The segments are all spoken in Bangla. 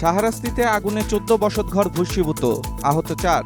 সাহারাস্তিতে আগুনে চোদ্দ বসত ঘর ভূষীভূত আহত চার।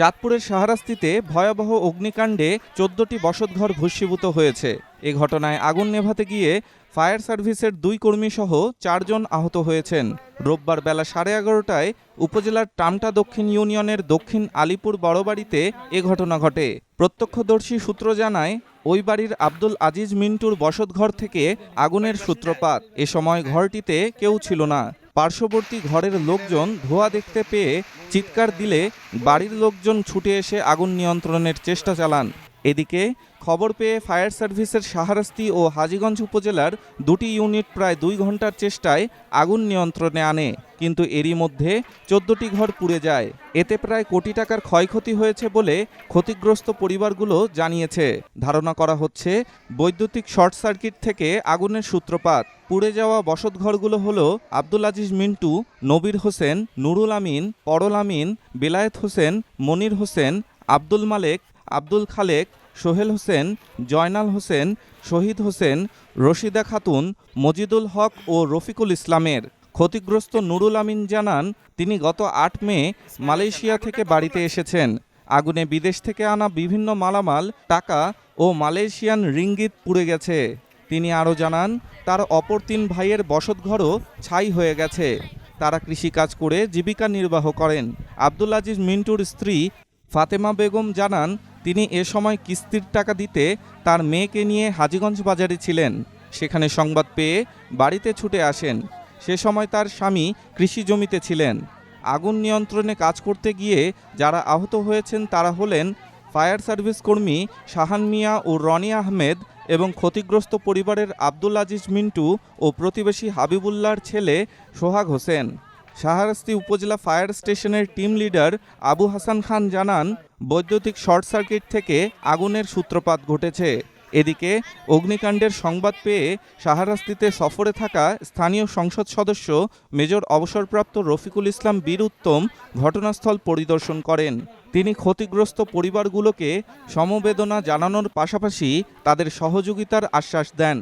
চাঁদপুরের সাহারাস্তিতে ভয়াবহ অগ্নিকাণ্ডে চোদ্দটি বসতঘর ভূষীভূত হয়েছে। এ ঘটনায় আগুন নেভাতে গিয়ে ফায়ার সার্ভিসের দুই কর্মীসহ চারজন আহত হয়েছেন। রোববার বেলা সাড়ে এগারোটায় উপজেলার টামটা দক্ষিণ ইউনিয়নের দক্ষিণ আলিপুর বড়বাড়িতে এ ঘটনা ঘটে। প্রত্যক্ষদর্শী সূত্র জানায়, ওই বাড়ির আব্দুল আজিজ মিন্টুর বসতঘর থেকে আগুনের সূত্রপাত। এ সময় ঘরটিতে কেউ ছিল না। পার্শ্ববর্তী ঘরের লোকজন ধোঁয়া দেখতে পেয়ে চিৎকার দিলে বাড়ির লোকজন ছুটে এসে আগুন নিয়ন্ত্রণের চেষ্টা চালান। এদিকে খবর পেয়ে ফায়ার সার্ভিসের সাহারাস্তি ও হাজীগঞ্জ উপজেলার দুটি ইউনিট প্রায় দুই ঘণ্টার চেষ্টায় আগুন নিয়ন্ত্রণে আনে, কিন্তু এরই মধ্যে চোদ্দটি ঘর পুড়ে যায়। এতে প্রায় কোটি টাকার ক্ষয়ক্ষতি হয়েছে বলে ক্ষতিগ্রস্ত পরিবারগুলো জানিয়েছে। ধারণা করা হচ্ছে, বৈদ্যুতিক শর্ট সার্কিট থেকে আগুনের সূত্রপাত। পুড়ে যাওয়া বসতঘরগুলো হল আব্দুল আজিজ মিন্টু, নবীর হোসেন, নুরুল আমিন, পরল আমিন, বেলায়েত হোসেন, মনির হোসেন, আব্দুল মালেক আব্দুল খালেক, সোহেল হোসেন, জয়নাল হোসেন, শহীদ হোসেন, রশিদা খাতুন, মজিদুল হক ও রফিকুল ইসলামের। ক্ষতিগ্রস্ত নুরুল আমিন জানান, তিনি গত আট মে মালয়েশিয়া থেকে বাড়িতে এসেছেন। আগুনে বিদেশ থেকে আনা বিভিন্ন মালামাল, টাকা ও মালয়েশিয়ান রিঙ্গিত পুড়ে গেছে। তিনি আরও জানান, তার অপর তিন ভাইয়ের বসতঘরও ছাই হয়ে গেছে। তারা কৃষিকাজ করে জীবিকা নির্বাহ করেন। আব্দুল আজিজ মিন্টুর স্ত্রী ফাতেমা বেগম জানান, তিনি এ সময় কিস্তির টাকা দিতে তার মেয়েকে নিয়ে হাজীগঞ্জ বাজারে ছিলেন। সেখানে সংবাদ পেয়ে বাড়িতে ছুটে আসেন। সে সময় তার স্বামী কৃষি জমিতে ছিলেন। আগুন নিয়ন্ত্রণে কাজ করতে গিয়ে যারা আহত হয়েছেন তারা হলেন ফায়ার সার্ভিস কর্মী শাহান মিয়া ও রনি আহমেদ এবং ক্ষতিগ্রস্ত পরিবারের আব্দুল আজিজ মিন্টু ও প্রতিবেশী হাবিবুল্লাহর ছেলে সোহাগ হোসেন। শাহরাস্তি উপজেলা ফায়ার স্টেশনের টিম লিডার আবু হাসান খান জানান, বৈদ্যুতিক শর্ট সার্কিট থেকে আগুনের সূত্রপাত ঘটেছে। এদিকে অগ্নিকাণ্ডের সংবাদ পেয়ে শাহরাস্তিতে সফরে থাকা স্থানীয় সংসদ সদস্য মেজর অবসরপ্রাপ্ত রফিকুল ইসলাম বীর উত্তম ঘটনাস্থল পরিদর্শন করেন। তিনি ক্ষতিগ্রস্ত পরিবারগুলোকে সমবেদনা জানানোর পাশাপাশি তাদের সহযোগিতার আশ্বাস দেন।